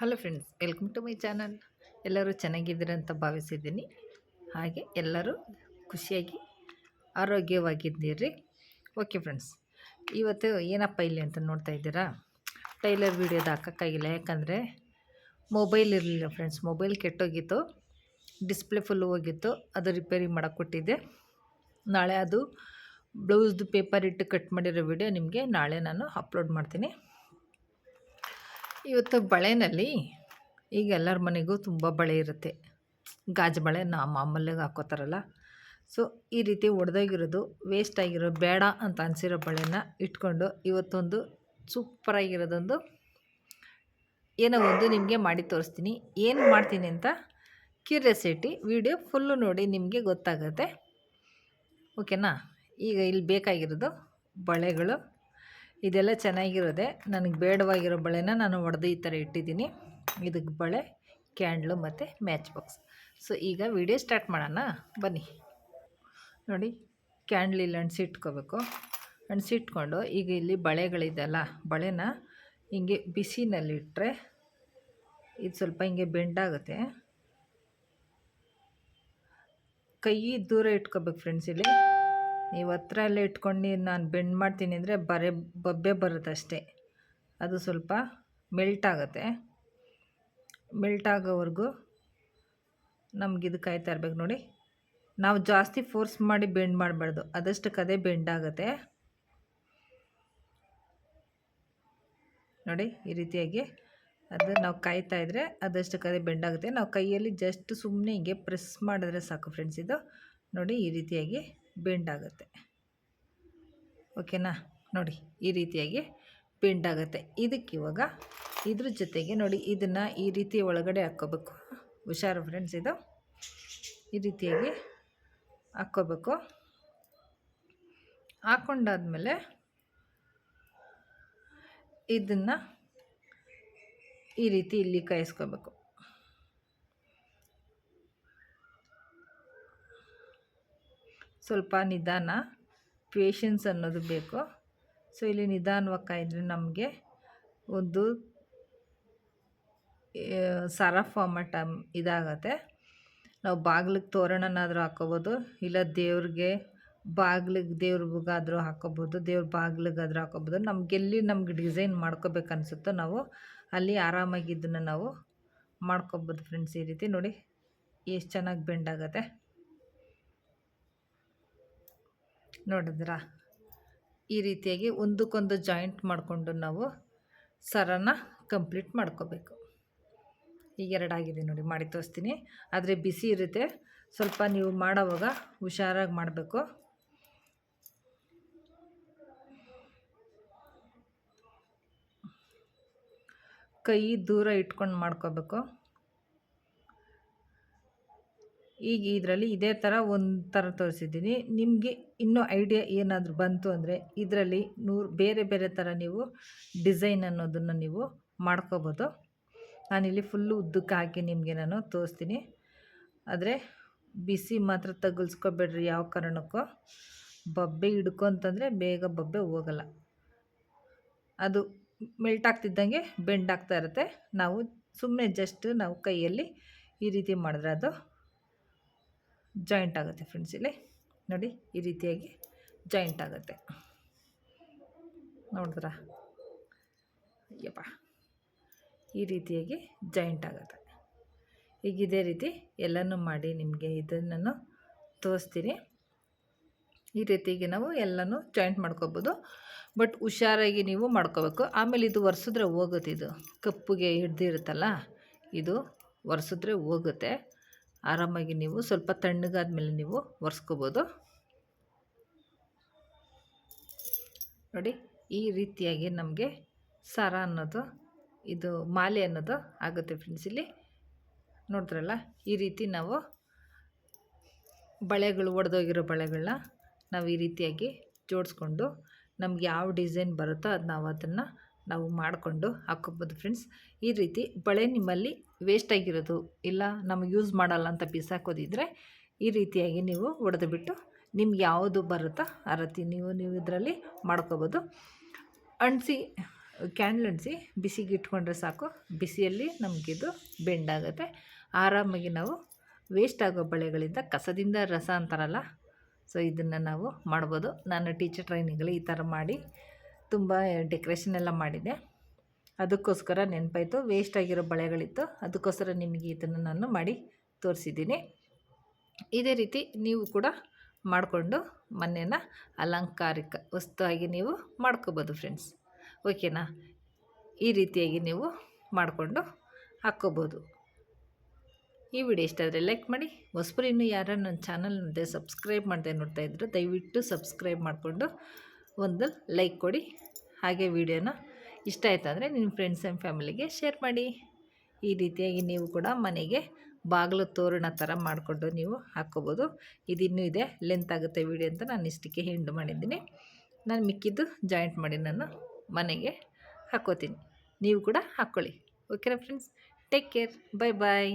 Hello friends welcome to my channel ಎಲ್ಲರೂ ಚೆನ್ನಾಗಿದ್ದೀರ ಅಂತ ಭಾವಿಸಿದ್ದೀನಿ. ಹಾಗೆ ಎಲ್ಲರೂ ಖುಷಿಯಾಗಿ ಆರೋಗ್ಯವಾಗಿದ್ದೀರಿ. ಓಕೆ ಫ್ರೆಂಡ್ಸ್ ಇವತ್ತು ಏನಪ್ಪ ಇಲ್ಲಿ ಅಂತ ನೋಡ್ತಾ ಇದ್ದೀರಾ? ಟೈಲರ್ ವೀಡಿಯೋದು ಹಾಕೋಕ್ಕಾಗಿಲ್ಲ. ಯಾಕಂದರೆ ಮೊಬೈಲ್ ಇರಲಿಲ್ಲ ಫ್ರೆಂಡ್ಸ್ ಮೊಬೈಲ್ ಕೆಟ್ಟೋಗಿತ್ತು. ಡಿಸ್ಪ್ಲೇ ಫುಲ್ಲು ಹೋಗಿತ್ತು. ಅದು ರಿಪೇರಿ ಕೊಟ್ಟಿದ್ದೆ ನಾಳೆ ಅದು ಬ್ಲೌಸ್ದು ಪೇಪರ್ ಇಟ್ಟು ಕಟ್ ಮಾಡಿರೋ ವಿಡಿಯೋ ನಿಮಗೆ ನಾಳೆ ನಾನು ಅಪ್ಲೋಡ್ ಮಾಡ್ತೀನಿ. ಇವತ್ತು ಬಳೆನಲ್ಲಿ ಈಗ ಎಲ್ಲರ ಮನೆಗೂ ತುಂಬ ಬಳೆ ಇರುತ್ತೆ. ಗಾಜು ಬಳೆ ನಾ ಮಾಮೂಲಿಗೆ ಹಾಕೋತಾರಲ್ಲ. ಸೊ, ಈ ರೀತಿ ಒಡೆದೋಗಿರೋದು ವೇಸ್ಟ್ ಆಗಿರೋ ಬೇಡ ಅಂತ ಅನಿಸಿರೋ ಬಳೆನ ಇಟ್ಕೊಂಡು ಇವತ್ತೊಂದು ಸೂಪರಾಗಿರೋದೊಂದು ಏನೋ ಒಂದು ನಿಮಗೆ ಮಾಡಿ ತೋರಿಸ್ತೀನಿ. ಏನು ಮಾಡ್ತೀನಿ ಅಂತ ಕ್ಯೂರಿಯಾಸಿಟಿ ವಿಡಿಯೋ ಫುಲ್ಲು ನೋಡಿ ನಿಮಗೆ ಗೊತ್ತಾಗುತ್ತೆ. ಓಕೆನಾ ಈಗ ಇಲ್ಲಿ ಬೇಕಾಗಿರೋದು ಬಳೆಗಳು. ಇದೆಲ್ಲ ಚೆನ್ನಾಗಿರೋದೆ. ನನಗೆ ಬೇಡವಾಗಿರೋ ಬಳೆನ ನಾನು ಒಡೆದು ಈ ಥರ ಇಟ್ಟಿದ್ದೀನಿ. ಇದಕ್ಕೆ ಬಳೆ, ಕ್ಯಾಂಡ್ಲು ಮತ್ತು ಮ್ಯಾಚ್ ಬಾಕ್ಸ್. ಸೊ, ಈಗ ವಿಡಿಯೋ ಸ್ಟಾರ್ಟ್ ಮಾಡೋಣ. ಬನ್ನಿ. ನೋಡಿ, ಕ್ಯಾಂಡ್ಲ್ ಇಲ್ಲಿ ಅಂಟಿಸಿಟ್ಕೋಬೇಕು ಅಂಟಿಸಿಟ್ಕೊಂಡು ಈಗ ಇಲ್ಲಿ ಬಳೆಗಳಿದೆಯಲ್ಲ ಬಳೆನ ಹಿಂಗೆ ಬಿಸಿನಲ್ಲಿಟ್ಟರೆ ಇದು ಸ್ವಲ್ಪ ಹಿಂಗೆ ಬೆಂಡಾಗುತ್ತೆ ಕೈ ದೂರ ಇಟ್ಕೋಬೇಕು ಫ್ರೆಂಡ್ಸ್ ಇಲ್ಲಿ. ನೀವು ಹತ್ರ ಎಲ್ಲ ಇಟ್ಕೊಂಡು ನಾನು ಬೆಂಡ್ ಮಾಡ್ತೀನಿ ಅಂದರೆ ಬರೇ, ಬಬ್ಬೆ ಬರುತ್ತಷ್ಟೇ. ಅದು ಸ್ವಲ್ಪ ಮೆಲ್ಟ್ ಆಗುತ್ತೆ. ಮೆಲ್ಟ್ ಆಗೋವರೆಗೂ ನಮಗಿದು ಕಾಯ್ತಾ ಇರ್ಬೇಕು ನೋಡಿ. ನಾವು ಜಾಸ್ತಿ ಫೋರ್ಸ್ ಮಾಡಿ ಬೆಂಡ್ ಮಾಡಬಾರ್ದು. ಅದಷ್ಟಕ್ಕೆ ಅದೇ ಬೆಂಡ್ ಆಗುತ್ತೆ. ನೋಡಿ, ಈ ರೀತಿಯಾಗಿ ಅದು ನಾವು ಕಾಯ್ತಾ ಇದ್ದರೆ ಅದಷ್ಟಕ್ಕೆ ಅದೇ ಬೆಂಡ್ ಆಗುತ್ತೆ. ನಾವು ಕೈಯಲ್ಲಿ ಜಸ್ಟ್ ಸುಮ್ಮನೆ ಹಿಂಗೆ ಪ್ರೆಸ್ ಮಾಡಿದ್ರೆ ಸಾಕು ಫ್ರೆಂಡ್ಸ್ ಇದು. ನೋಡಿ, ಈ ರೀತಿಯಾಗಿ ಬೆಂಡ್ ಆಗುತ್ತೆ ಓಕೆನಾ? ನೋಡಿ, ಈ ರೀತಿಯಾಗಿ ಬೆಂಡ್ ಆಗುತ್ತೆ ಇದಕ್ಕೆ ಇವಾಗ ಇದ್ರ ಜೊತೆಗೆ ನೋಡಿ, ಇದನ್ನು ಈ ರೀತಿ ಒಳಗಡೆ ಹಾಕ್ಕೋಬೇಕು ಹುಷಾರು ಫ್ರೆಂಡ್ಸ್ ಇದು ಈ ರೀತಿಯಾಗಿ ಹಾಕ್ಕೋಬೇಕು ಹಾಕ್ಕೊಂಡಾದ್ಮೇಲೆ ಇದನ್ನು ಈ ರೀತಿ ಇಲ್ಲಿ ಕಾಯಿಸ್ಕೋಬೇಕು. ಸ್ವಲ್ಪ ನಿಧಾನ ಪೇಷನ್ಸ್ ಅನ್ನೋದು ಬೇಕು. ಸೊ ಇಲ್ಲಿ ನಿಧಾನವಾಗಿ ಕಾಯಿದ್ರೆ ನಮಗೆ ಒಂದು ಸರ ಫಾರ್ಮಟ ಇದಾಗತ್ತೆ. ನಾವು ಬಾಗಿಲಿಗೆ ತೋರಣನಾದರೂ ಹಾಕೋಬೋದು, ಇಲ್ಲ ದೇವ್ರಿಗೆ ಬಾಗಿಲಿಗೆ ದೇವ್ರಿಗಾದರೂ ಹಾಕೋಬೋದು, ದೇವ್ರ ಬಾಗಿಲಿಗಾದರೂ ಹಾಕೋಬೋದು. ನಮಗೆಲ್ಲಿ ನಮ್ಗೆ ಡಿಸೈನ್ ಮಾಡ್ಕೋಬೇಕನ್ಸುತ್ತೋ ನಾವು ಅಲ್ಲಿ ಆರಾಮಾಗಿ ಇದನ್ನು ನಾವು ಮಾಡ್ಕೊಬೋದು ಫ್ರೆಂಡ್ಸ್ ಈ ರೀತಿ. ನೋಡಿ, ಎಷ್ಟು ಚೆನ್ನಾಗಿ ಬೆಂಡ್ ನೋಡಿದ್ರಾ? ಈ ರೀತಿಯಾಗಿ ಒಂದಕ್ಕೊಂದು ಜಾಯಿಂಟ್ ಮಾಡಿಕೊಂಡು ನಾವು ಸರನ ಕಂಪ್ಲೀಟ್ ಮಾಡ್ಕೋಬೇಕು. ಈಗ ಎರಡಾಗಿದೆ ನೋಡಿ, ಮಾಡಿ ತೋರಿಸ್ತೀನಿ. ಆದರೆ ಬಿಸಿ ಇರುತ್ತೆ. ಸ್ವಲ್ಪ ನೀವು ಮಾಡೋವಾಗ ಹುಷಾರಾಗಿ ಮಾಡಬೇಕು. ಕೈ ದೂರ ಇಟ್ಕೊಂಡು ಮಾಡ್ಕೋಬೇಕು. ಈಗ ಇದರಲ್ಲಿ ಇದೇ ಥರ ಒಂದು ಥರ ತೋರಿಸಿದ್ದೀನಿ. ನಿಮಗೆ ಇನ್ನೂ ಐಡಿಯಾ ಏನಾದರೂ ಬಂತು ಅಂದರೆ ಇದರಲ್ಲಿ ನೂರು ಬೇರೆ ಬೇರೆ ಥರ ನೀವು ಡಿಸೈನ್ ಅನ್ನೋದನ್ನು ನೀವು ಮಾಡ್ಕೋಬೋದು. ನಾನಿಲ್ಲಿ ಫುಲ್ಲು ಉದ್ದಕ್ಕೆ ಹಾಕಿ ನಿಮಗೆ ನಾನು ತೋರಿಸ್ತೀನಿ. ಆದರೆ ಬಿಸಿ ಮಾತ್ರ ತಗುಲ್ಸ್ಕೊಬೇಡ್ರಿ ಯಾವ ಕಾರಣಕ್ಕೂ. ಬಬ್ಬೆ ಹಿಡ್ಕೊಂತಂದರೆ ಬೇಗ ಬಬ್ಬೆ ಹೋಗಲ್ಲ. ಅದು ಮೆಲ್ಟ್ ಆಗ್ತಿದ್ದಂಗೆ ಬೆಂಡ್ ಆಗ್ತಾ ಇರುತ್ತೆ. ನಾವು ಸುಮ್ಮನೆ ಜಸ್ಟ್ ನಾವು ಕೈಯಲ್ಲಿ ಈ ರೀತಿ ಮಾಡಿದ್ರೆ ಅದು ಜಾಯಿಂಟ್ ಆಗುತ್ತೆ ಫ್ರೆಂಡ್ಸ್ ಇಲ್ಲಿ. ನೋಡಿ, ಈ ರೀತಿಯಾಗಿ ಜಾಯಿಂಟ್ ಆಗುತ್ತೆ. ನೋಡಿದ್ರ? ಯಪ್ಪ. ಈ ರೀತಿಯಾಗಿ ಜಾಯಿಂಟ್ ಆಗುತ್ತೆ. ಈಗ ಇದೇ ರೀತಿ ಎಲ್ಲನೂ ಮಾಡಿ ನಿಮಗೆ ಇದನ್ನು ತೋರಿಸ್ತೀನಿ. ಈ ರೀತಿಗೆ ನಾವು ಎಲ್ಲನೂ ಜಾಯಿಂಟ್ ಮಾಡ್ಕೋಬೋದು. ಬಟ್ ಹುಷಾರಾಗಿ ನೀವು ಮಾಡ್ಕೋಬೇಕು. ಆಮೇಲೆ ಇದು ಒರೆಸಿದ್ರೆ ಹೋಗುತ್ತೆ ಇದು. ಕಪ್ಪುಗೆ ಹಿಡ್ದಿರುತ್ತಲ್ಲ, ಇದು ಒರೆಸಿದ್ರೆ ಹೋಗುತ್ತೆ. ಆರಾಮಾಗಿ ನೀವು ಸ್ವಲ್ಪ ತಣ್ಣಗಾದ್ಮೇಲೆ ನೀವು ಒರೆಸ್ಕೋಬೋದು. ನೋಡಿ, ಈ ರೀತಿಯಾಗಿ ನಮಗೆ ಸರ ಅನ್ನೋದು, ಇದು ಮಾಲೆ ಅನ್ನೋದು ಆಗುತ್ತೆ ಫ್ರೆಂಡ್ಸ್ ಇಲ್ಲಿ. ನೋಡಿದ್ರಲ್ಲ, ಈ ರೀತಿ ನಾವು ಬಳೆಗಳು, ಒಡೆದೋಗಿರೋ ಬಳೆಗಳನ್ನ ನಾವು ಈ ರೀತಿಯಾಗಿ ಜೋಡಿಸ್ಕೊಂಡು ನಮ್ಗೆ ಯಾವ ಡಿಸೈನ್ ಬರುತ್ತೋ ಅದು ನಾವು ಅದನ್ನು ನಾವು ಮಾಡಿಕೊಂಡು ಹಾಕ್ಕೋಬೋದು ಫ್ರೆಂಡ್ಸ್ ಈ ರೀತಿ ಬಳೆ ನಿಮ್ಮಲ್ಲಿ ವೇಸ್ಟ್ ಆಗಿರೋದು ಇಲ್ಲ ನಮಗೆ ಯೂಸ್ ಮಾಡಲ್ಲ ಅಂತ ಬಿಸಾಕೋದಿದ್ರೆ ಈ ರೀತಿಯಾಗಿ ನೀವು ಒಡೆದು ಬಿಟ್ಟು ನಿಮ್ಗೆ ಯಾವುದು ಬರುತ್ತೋ ಆ ರೀತಿ ನೀವು ನೀವು ಇದರಲ್ಲಿ ಮಾಡ್ಕೋಬೋದು. ಅಣಸಿ ಕ್ಯಾಂಡ್ಲ್ ಅಂಟಿಸಿ ಬಿಸಿಗೆ ಇಟ್ಕೊಂಡ್ರೆ ಸಾಕು. ಬಿಸಿಯಲ್ಲಿ ನಮಗಿದು ಬೆಂಡಾಗುತ್ತೆ ಆರಾಮಾಗಿ ನಾವು ವೇಸ್ಟ್ ಆಗೋ ಬಳೆಗಳಿಂದ ಕಸದಿಂದ ರಸ ಅಂತಾರಲ್ಲ ಸೊ ಇದನ್ನು ನಾವು ಮಾಡ್ಬೋದು. ನಾನು ಟೀಚರ್ ಟ್ರೈನಿಂಗಲ್ಲಿ ಈ ಥರ ಮಾಡಿ ತುಂಬ ಡೆಕೋರೇಷನ್ ಎಲ್ಲ ಮಾಡಿದೆ. ಅದಕ್ಕೋಸ್ಕರ ನೆನಪಾಯಿತು ವೇಸ್ಟ್ ಆಗಿರೋ ಬಳೆಗಳಿತ್ತು. ಅದಕ್ಕೋಸ್ಕರ ನಿಮಗೆ ಇದನ್ನು ನಾನು ಮಾಡಿ ತೋರಿಸಿದ್ದೀನಿ. ಇದೇ ರೀತಿ ನೀವು ಕೂಡ ಮಾಡಿಕೊಂಡು ಮನೆಯ ಅಲಂಕಾರಿಕ ವಸ್ತುವಾಗಿ ನೀವು ಮಾಡ್ಕೋಬೋದು ಫ್ರೆಂಡ್ಸ್ ಓಕೆನಾ ಈ ರೀತಿಯಾಗಿ ನೀವು ಮಾಡಿಕೊಂಡು ಹಾಕ್ಕೋಬೋದು. ಈ ವಿಡಿಯೋ ಇಷ್ಟ ಆದರೆ ಲೈಕ್ ಮಾಡಿ. ಹೊಸಬರು ಇನ್ನೂ ಯಾರು ನನ್ನ ಚಾನಲ್ ಮುಂದೆ ಸಬ್ಸ್ಕ್ರೈಬ್ ಮಾಡದೆ ನೋಡ್ತಾ ಇದ್ರು ದಯವಿಟ್ಟು ಸಬ್ಸ್ಕ್ರೈಬ್ ಮಾಡಿಕೊಂಡು ಒಂದು ಲೈಕ್ ಕೊಡಿ. ಹಾಗೆ ವಿಡಿಯೋನ ಇಷ್ಟ ಆಯ್ತು ಅಂದರೆ ನಿಮ್ಮ ಫ್ರೆಂಡ್ಸ್ ಆ್ಯಂಡ್ ಫ್ಯಾಮಿಲಿಗೆ ಶೇರ್ ಮಾಡಿ. ಈ ರೀತಿಯಾಗಿ ನೀವು ಕೂಡ ಮನೆಗೆ ಬಾಗಿಲು ತೋರಣ ಥರ ಮಾಡಿಕೊಂಡು ನೀವು ಹಾಕ್ಕೋಬೋದು. ಇದಿನ್ನೂ ಇದೆ ಲೆಂತ್ ಆಗುತ್ತೆ ವಿಡಿಯೋ ಅಂತ ನಾನು ಇಷ್ಟಕ್ಕೆ ಹಿಂಡು ಮಾಡಿದ್ದೀನಿ. ನಾನು ಮಿಕ್ಕಿದ್ದು ಜಾಯಿಂಟ್ ಮಾಡಿ ನಾನು ಮನೆಗೆ ಹಾಕ್ಕೋತೀನಿ. ನೀವು ಕೂಡ ಹಾಕ್ಕೊಳ್ಳಿ. ಓಕೆನಾ friends take care bye bye